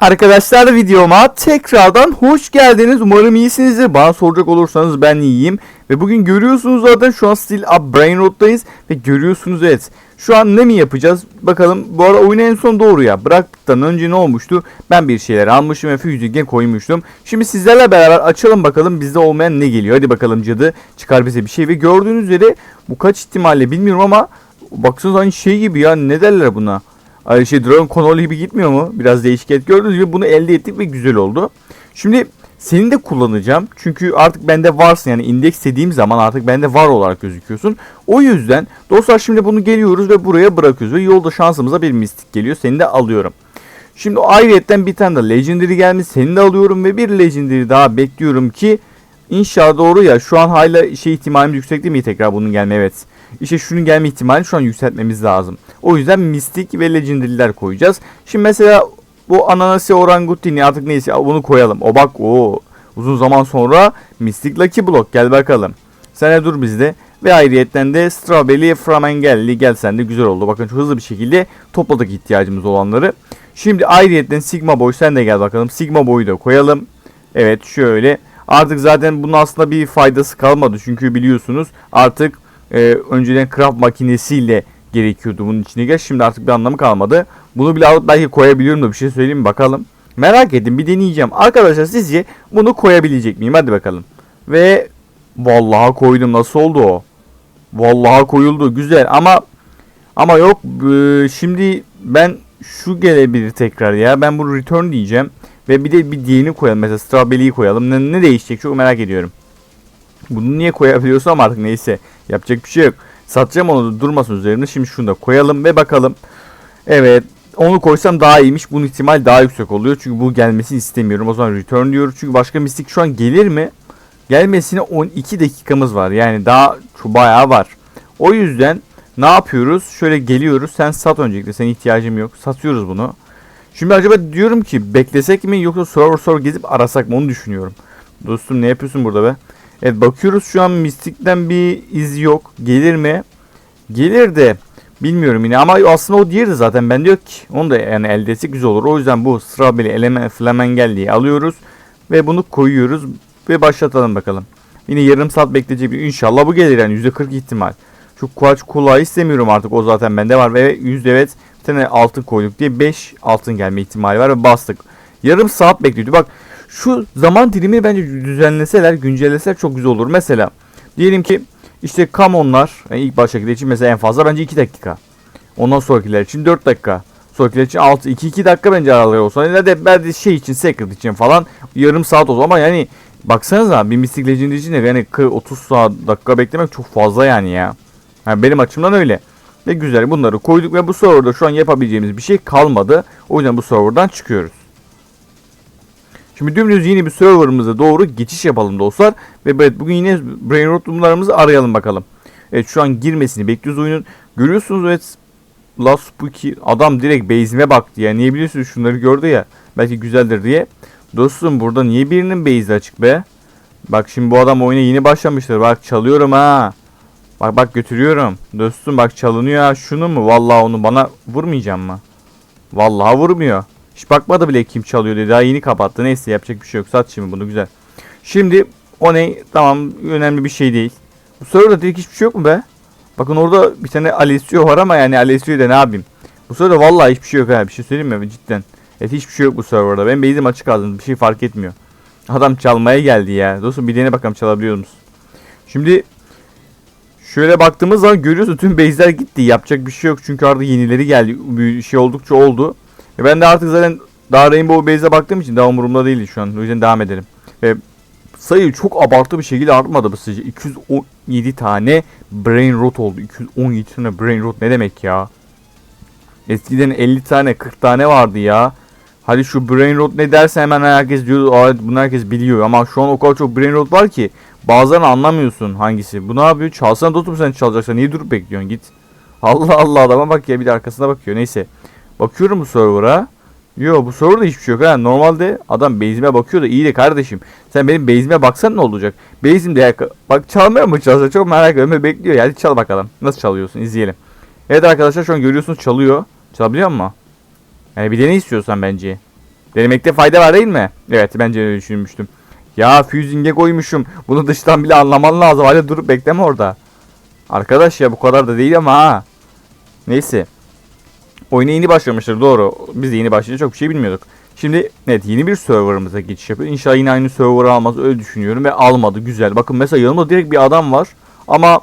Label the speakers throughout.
Speaker 1: Arkadaşlar videoma tekrardan hoş geldiniz. Umarım iyisinizdir. Bana soracak olursanız ben iyiyim. Ve bugün görüyorsunuz zaten şu an Still Up Brain Road'dayız. Ve görüyorsunuz evet. Şu an ne mi yapacağız? Bakalım. Bu arada oyunu en son doğru ya. Bıraktıktan önce ne olmuştu? Ben bir şeyler almışım ve Fuse'e koymuştum. Şimdi sizlerle beraber açalım bakalım bizde olmayan ne geliyor. Hadi bakalım cadı çıkar bize bir şey. Ve gördüğünüz üzere bu kaç ihtimalle bilmiyorum ama baksanıza hani şey gibi ya ne derler buna? Ay şey Dragon Connolly gibi gitmiyor mu? Biraz değişiklik gördüğünüz gibi bunu elde ettik ve güzel oldu. Şimdi seni de kullanacağım. Çünkü artık bende varsın yani indeks dediğim zaman artık bende var olarak gözüküyorsun. O yüzden dostlar şimdi bunu geliyoruz ve buraya bırakıyoruz. Ve yolda şansımıza bir mistik geliyor. Seni de alıyorum. Şimdi ayrıyetten bir tane de Legendary gelmiş. Seni de alıyorum ve bir Legendary daha bekliyorum ki İnşallah doğru ya. Şu an hala şey ihtimalimiz yüksek değil mi tekrar bunun gelme evet. İşte şunun gelme ihtimali şu an yükseltmemiz lazım. O yüzden mistik ve legendary'ler koyacağız. Şimdi mesela bu ananasi orangutini artık neyse bunu koyalım. O bak o uzun zaman sonra mistik lucky block gel bakalım. Sen dur bizde. Ve ayrıyetten de strawberry framengelli gel sen de güzel oldu. Bakın çok hızlı bir şekilde topladık ihtiyacımız olanları. Şimdi ayrıyetten sigma boy sen de gel bakalım. Sigma boyu da koyalım. Evet şöyle. Artık zaten bunun aslında bir faydası kalmadı. Çünkü biliyorsunuz artık e, önceden craft makinesiyle gerekiyordu bunun içine gel. Şimdi artık bir anlamı kalmadı. Bunu bile alıp belki koyabiliyorum da bir şey söyleyeyim bakalım. Merak edin bir deneyeceğim. Arkadaşlar sizce bunu koyabilecek miyim? Hadi bakalım. Ve vallahi koydum. Nasıl oldu o? Vallahi koyuldu. Güzel ama ama yok e, şimdi ben şu gelebilir tekrar ya. Ben bunu return diyeceğim. Ve bir de bir diğerini koyalım. Mesela strawberry'yi koyalım. Ne, ne değişecek çok merak ediyorum. Bunu niye koyabiliyorsam artık neyse. Yapacak bir şey yok. Satacağım onu da durmasın üzerinde. Şimdi şunu da koyalım ve bakalım. Evet. Onu koysam daha iyiymiş. Bunun ihtimal daha yüksek oluyor. Çünkü bu gelmesini istemiyorum. O zaman return diyoruz. Çünkü başka mistik şu an gelir mi? Gelmesine 12 dakikamız var. Yani daha bayağı var. O yüzden ne yapıyoruz? Şöyle geliyoruz. Sen sat öncelikle. Senin ihtiyacım yok. Satıyoruz bunu. Şimdi acaba diyorum ki beklesek mi yoksa server server gezip arasak mı onu düşünüyorum. Dostum ne yapıyorsun burada be? Evet bakıyoruz şu an Mystic'ten bir iz yok. Gelir mi? Gelir de bilmiyorum yine ama aslında o diğeri zaten ben diyor ki onu da yani elde etsek güzel olur. O yüzden bu Strawberry Element Flamengelli'yi alıyoruz ve bunu koyuyoruz ve başlatalım bakalım. Yine yarım saat bekleyecek bir inşallah bu gelir yani %40 ihtimal. Şu kuaç kulağı istemiyorum artık o zaten bende var ve yüzde evet bir tane altın koyduk diye 5 altın gelme ihtimali var ve bastık. Yarım saat bekliyordu. Bak şu zaman dilimini bence düzenleseler, güncelleseler çok güzel olur. Mesela diyelim ki işte kamonlar yani ilk baştakiler için mesela en fazla bence 2 dakika. Ondan sonrakiler için 4 dakika. Sonrakiler için 6 2 2 dakika bence araları olsa. Yani de belki şey için secret için falan yarım saat oldu ama yani baksanıza bir Mystic Legend için de yani 30 saat dakika beklemek çok fazla yani ya. Yani benim açımdan öyle. Ve güzel bunları koyduk ve bu serverda şu an yapabileceğimiz bir şey kalmadı. O yüzden bu serverdan çıkıyoruz. Şimdi dümdüz yeni bir serverımıza doğru geçiş yapalım dostlar. Ve evet bugün yine brain rotlarımızı arayalım bakalım. Evet şu an girmesini bekliyoruz oyunun. Görüyorsunuz evet Last Spooky adam direkt base'ime baktı ya. Niye biliyorsunuz şunları gördü ya. Belki güzeldir diye. Dostum burada niye birinin base'i açık be? Bak şimdi bu adam oyuna yeni başlamıştır. Bak çalıyorum ha. Bak bak götürüyorum. Dostum bak çalınıyor ha. Şunu mu? Vallahi onu bana vurmayacağım mı? Vallahi vurmuyor. Hiç bakmadı bile kim çalıyor dedi. Daha yeni kapattı. Neyse yapacak bir şey yok. Sat şimdi bunu güzel. Şimdi o ne? Tamam önemli bir şey değil. Bu sırada direkt hiçbir şey yok mu be? Bakın orada bir tane Alessio var ama yani Alessio'yu da ne yapayım? Bu sırada vallahi hiçbir şey yok ha. Bir şey söyleyeyim mi? Cidden. Evet hiçbir şey yok bu serverda. Ben base'im açık kaldım. Bir şey fark etmiyor. Adam çalmaya geldi ya. Dostum bir dene bakalım çalabiliyor musun? Şimdi şöyle baktığımız zaman görüyorsun tüm base'ler gitti. Yapacak bir şey yok. Çünkü artık yenileri geldi. Bir şey oldukça oldu. E ben de artık zaten daha Rainbow Base'e baktığım için daha umurumda değil şu an. O yüzden devam edelim. Ve sayı çok abartı bir şekilde artmadı bu sizce. 217 tane Brain Rot oldu. 217 tane Brain Rot ne demek ya? Eskiden 50 tane 40 tane vardı ya. Hadi şu Brain Rot ne derse hemen herkes diyor. Bunu herkes biliyor. Ama şu an o kadar çok Brain Rot var ki. Bazılarını anlamıyorsun hangisi. Bu ne yapıyor? Çalsana tutup sen çalacaksan niye durup bekliyorsun git. Allah Allah adama bak ya bir de arkasına bakıyor. Neyse. Bakıyorum bu server'a. Yo bu serverda hiçbir şey yok ha. Normalde adam base'ime bakıyor da iyi de kardeşim. Sen benim base'ime baksan ne olacak? Base'imde ya bak çalmıyor mu çalsa çok merak ediyorum bekliyor. Yani çal bakalım. Nasıl çalıyorsun izleyelim. Evet arkadaşlar şu an görüyorsunuz çalıyor. Çalabiliyor mu? Yani bir de ne istiyorsan bence. Denemekte fayda var değil mi? Evet bence öyle düşünmüştüm. Ya fusing'e koymuşum. Bunu dıştan bile anlaman lazım. Hala durup bekleme orada. Arkadaş ya bu kadar da değil ama ha. Neyse. Oyuna yeni başlamışlar doğru. Biz de yeni başlayınca çok bir şey bilmiyorduk. Şimdi evet yeni bir serverımıza geçiş yapıyor. İnşallah yine aynı server'ı almaz öyle düşünüyorum ve almadı güzel. Bakın mesela yanımda direkt bir adam var ama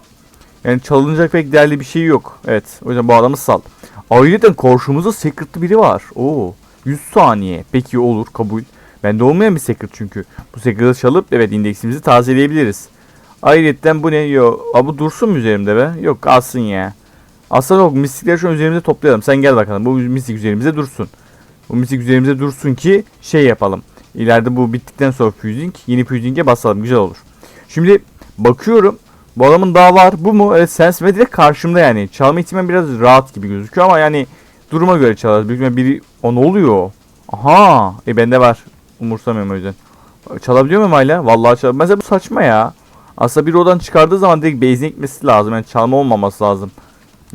Speaker 1: yani çalınacak pek değerli bir şey yok. Evet o yüzden bu adamı sal. Ayrıca karşımızda secret'lı biri var. Oo 100 saniye. Peki olur kabul. Bende olmayan bir secret çünkü. Bu secret'ı çalıp evet indeksimizi tazeleyebiliriz. Ayrıca bu ne? Yo, bu dursun mu üzerimde be? Yok kalsın ya. Aslında yok mistikleri şu üzerimize toplayalım. Sen gel bakalım. Bu mistik üzerimize dursun. Bu mistik üzerimize dursun ki şey yapalım. İleride bu bittikten sonra fusing yeni fusing'e basalım. Güzel olur. Şimdi bakıyorum. Bu adamın daha var. Bu mu? Evet sense ve direkt karşımda yani. Çalma ihtimali biraz rahat gibi gözüküyor ama yani duruma göre çalarız. Büyük ihtimalle biri... O ne oluyor? Aha. E bende var. Umursamıyorum o yüzden. Çalabiliyor muyum hala? Vallahi çal. Mesela bu saçma ya. Aslında bir odan çıkardığı zaman direkt base'ine gitmesi lazım. Yani çalma olmaması lazım.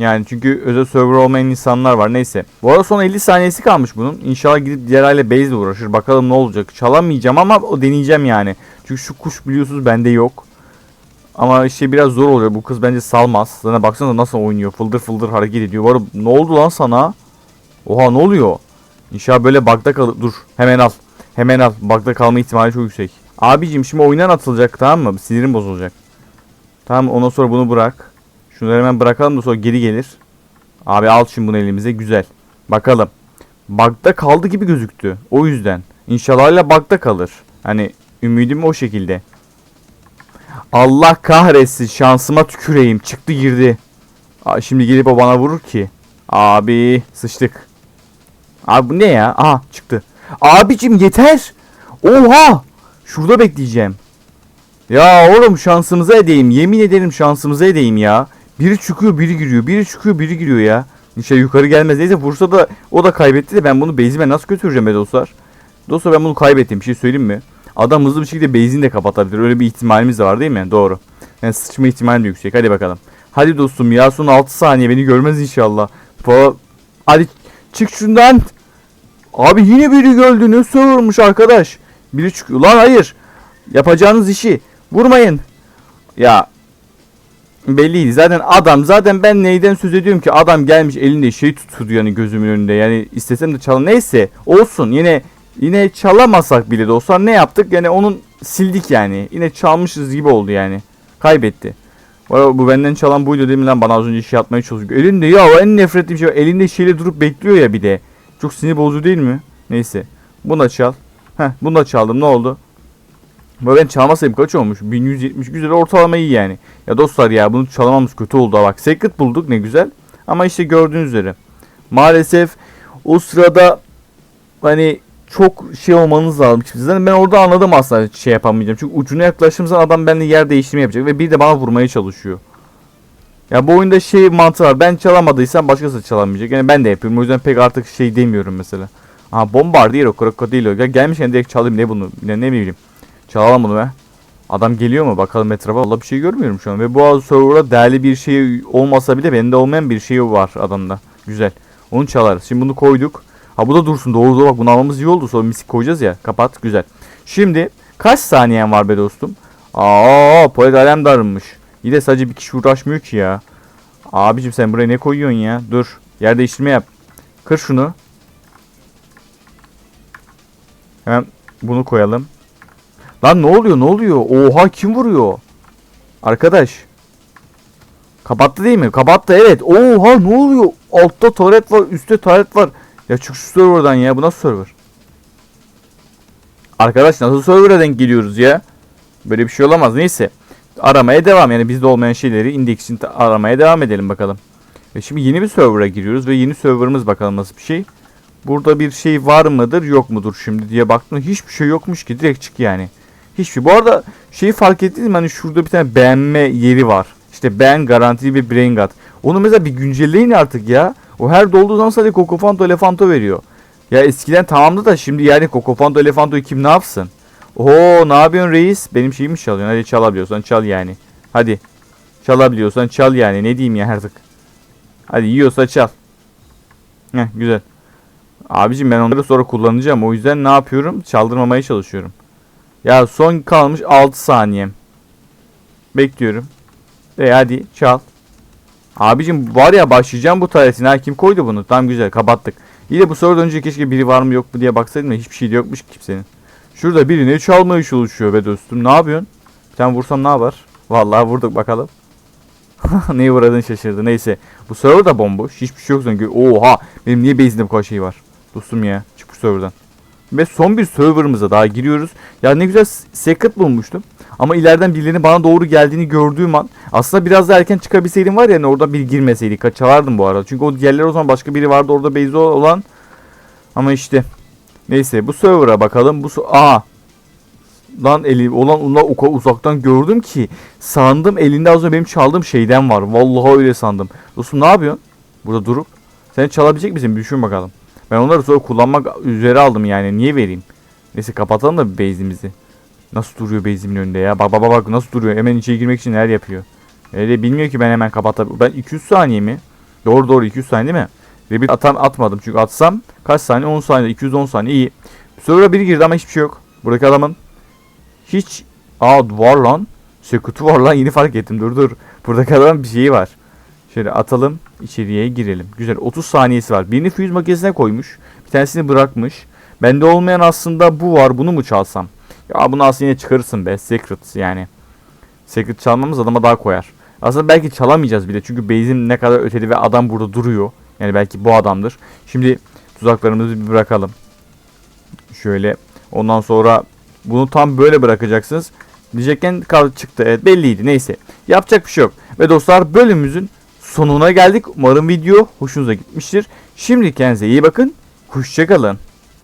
Speaker 1: Yani çünkü özel server olmayan insanlar var. Neyse. Bu arada son 50 saniyesi kalmış bunun. İnşallah gidip diğer aile base'le uğraşır. Bakalım ne olacak. Çalamayacağım ama o deneyeceğim yani. Çünkü şu kuş biliyorsunuz bende yok. Ama işte biraz zor oluyor. Bu kız bence salmaz. Sana baksana nasıl oynuyor. Fıldır fıldır hareket ediyor. Arada ne oldu lan sana? Oha ne oluyor? İnşallah böyle bug'da kal... Dur hemen al. Hemen al. Bug'da kalma ihtimali çok yüksek. Abicim şimdi oyundan atılacak tamam mı? Sinirim bozulacak. Tamam ondan sonra bunu bırak. Şunları hemen bırakalım da sonra geri gelir. Abi al şimdi bunu elimize güzel. Bakalım. Bug'da kaldı gibi gözüktü. O yüzden. İnşallah hala bug'da kalır. Hani ümidim o şekilde. Allah kahretsin şansıma tüküreyim. Çıktı girdi. Aa, şimdi gelip o bana vurur ki. Abi sıçtık. Abi bu ne ya? Aha çıktı. Abicim yeter. Oha. Şurada bekleyeceğim. Ya oğlum şansımıza edeyim. Yemin ederim şansımıza edeyim ya. Biri çıkıyor biri giriyor. Biri çıkıyor biri giriyor ya. İşte yukarı gelmez. Neyse vursa da o da kaybetti de ben bunu base'ime nasıl götüreceğim be dostlar? Dostlar ben bunu kaybettim. Bir şey söyleyeyim mi? Adam hızlı bir şekilde base'ini de kapatabilir. Öyle bir ihtimalimiz de var değil mi? Doğru. Yani sıçma ihtimali de yüksek. Hadi bakalım. Hadi dostum ya son 6 saniye beni görmez inşallah. Hadi çık şundan. Abi yine biri gördü. Ne sormuş arkadaş. Biri çıkıyor. Lan hayır. Yapacağınız işi. Vurmayın. Ya belliydi. Zaten adam zaten ben neyden söz ediyorum ki adam gelmiş elinde şey tutuyor yani gözümün önünde. Yani istesem de çalan neyse olsun. Yine yine çalamasak bile de olsa ne yaptık? Yani onun sildik yani. Yine çalmışız gibi oldu yani. Kaybetti. Bu, benden çalan buydu değil mi lan bana az önce şey atmaya çalışıyor. Elinde ya en nefret ettiğim şey elinde şeyle durup bekliyor ya bir de. Çok sinir bozucu değil mi? Neyse. Bunu da çal. Heh bunu da çaldım ne oldu? Ama ben çalmasaydım kaç olmuş? 1170 güzel ortalama iyi yani. Ya dostlar ya bunu çalamamız kötü oldu ha bak. Secret bulduk ne güzel. Ama işte gördüğünüz üzere. Maalesef o sırada hani çok şey olmanız lazım. Zaten ben orada anladım aslında şey yapamayacağım. Çünkü ucuna yaklaştığım zaman adam benimle yer değiştirme yapacak. Ve bir de bana vurmaya çalışıyor. Ya bu oyunda şey mantığı var. Ben çalamadıysam başkası çalamayacak. Yani ben de yapıyorum. O yüzden pek artık şey demiyorum mesela. Aha bombardiero, krokodilo. Gel gelmişken direkt çalayım ne bunu? Ne, ne bileyim. Çalalım bunu be. Adam geliyor mu? Bakalım etrafa. Valla bir şey görmüyorum şu an. Ve bu serverda değerli bir şey olmasa bile bende olmayan bir şey var adamda. Güzel. Onu çalarız. Şimdi bunu koyduk. Ha bu da dursun. Doğru doğru bak bunu almamız iyi oldu. Sonra misik koyacağız ya. Kapat. Güzel. Şimdi kaç saniyen var be dostum? Aa poet alem de sadece bir kişi uğraşmıyor ki ya. Abicim sen buraya ne koyuyorsun ya? Dur. Yer değiştirme yap. Kır şunu. Hemen bunu koyalım. Lan ne oluyor ne oluyor? Oha kim vuruyor? Arkadaş. Kapattı değil mi? Kapattı evet. Oha ne oluyor? Altta taret var üstte taret var. Ya çık serverdan ya bu nasıl server? Arkadaş nasıl server'a denk geliyoruz ya? Böyle bir şey olamaz neyse. Aramaya devam yani bizde olmayan şeyleri indeksin aramaya devam edelim bakalım. Ve şimdi yeni bir server'a giriyoruz ve yeni server'ımız bakalım nasıl bir şey. Burada bir şey var mıdır yok mudur şimdi diye baktım. Hiçbir şey yokmuş ki direkt çık yani. Hiçbir. Bu arada şeyi fark ettiniz mi? Hani şurada bir tane beğenme yeri var. İşte beğen garantili bir brain gut. Onu mesela bir güncelleyin artık ya. O her dolduğu zaman sadece Cocofanto Elefanto veriyor. Ya eskiden tamamdı da şimdi yani Cocofanto Elefanto'yu kim ne yapsın? Oo ne yapıyorsun reis? Benim şeyimi çalıyorsun. Hadi çalabiliyorsan çal yani. Hadi. Çalabiliyorsan çal yani. Ne diyeyim ya artık. Hadi yiyorsa çal. Heh güzel. Abicim ben onları sonra kullanacağım. O yüzden ne yapıyorum? Çaldırmamaya çalışıyorum. Ya son kalmış 6 saniyem. Bekliyorum. E hadi çal. Abicim var ya başlayacağım bu taretine. Ha kim koydu bunu? Tamam güzel kapattık. İyi de bu sorudan önce keşke biri var mı yok mu diye baksaydım da hiçbir şey de yokmuş kimsenin. Şurada biri ne çalmaya çalışıyor be dostum. Ne yapıyorsun? Bir tane vursam ne yapar? Vallahi vurduk bakalım. Neyi vuradın şaşırdı. Neyse. Bu server da bomboş. Hiçbir şey yok sanki. Oha. Benim niye base'imde bu kadar şey var? Dostum ya. Çık bu serverdan. Ve son bir serverımıza daha giriyoruz. Ya ne güzel secret bulmuştum. Ama ileriden birilerinin bana doğru geldiğini gördüğüm an aslında biraz daha erken çıkabilseydim var ya hani orada bir girmeseydik kaçardım bu arada. Çünkü o diğerleri o zaman başka biri vardı orada base olan. Ama işte neyse bu server'a bakalım. Bu Aha. Lan eli olan o kadar uzaktan gördüm ki sandım elinde az önce benim çaldığım şeyden var. Vallahi öyle sandım. Dostum ne yapıyorsun? Burada durup sen çalabilecek misin? Bir düşün bakalım. Ben onları sonra kullanmak üzere aldım yani. Niye vereyim? Neyse kapatalım da base'imizi. Nasıl duruyor base'imin önünde ya? Bak bak bak nasıl duruyor? Hemen içeri girmek için neler yapıyor? Öyle bilmiyor ki ben hemen kapatabilirim. Ben 200 saniye mi? Doğru doğru 200 saniye değil mi? Ve bir atam atmadım çünkü atsam kaç saniye? 10 saniye 210 saniye iyi. Sonra biri girdi ama hiçbir şey yok. Buradaki adamın hiç Aa var lan. Şey kutu var lan yeni fark ettim dur dur. Buradaki adamın bir şeyi var. Şöyle atalım içeriye girelim. Güzel 30 saniyesi var. Birini füze makinesine koymuş. Bir tanesini bırakmış. Bende olmayan aslında bu var. Bunu mu çalsam? Ya bunu aslında yine çıkarırsın be. Secret yani. Secret çalmamız adama daha koyar. Aslında belki çalamayacağız bile. Çünkü base'im ne kadar öteli ve adam burada duruyor. Yani belki bu adamdır. Şimdi tuzaklarımızı bir bırakalım. Şöyle. Ondan sonra bunu tam böyle bırakacaksınız. Diyecekken kal çıktı. Evet belliydi. Neyse. Yapacak bir şey yok. Ve dostlar bölümümüzün sonuna geldik. Umarım video hoşunuza gitmiştir. Şimdi kendinize iyi bakın. Hoşçakalın.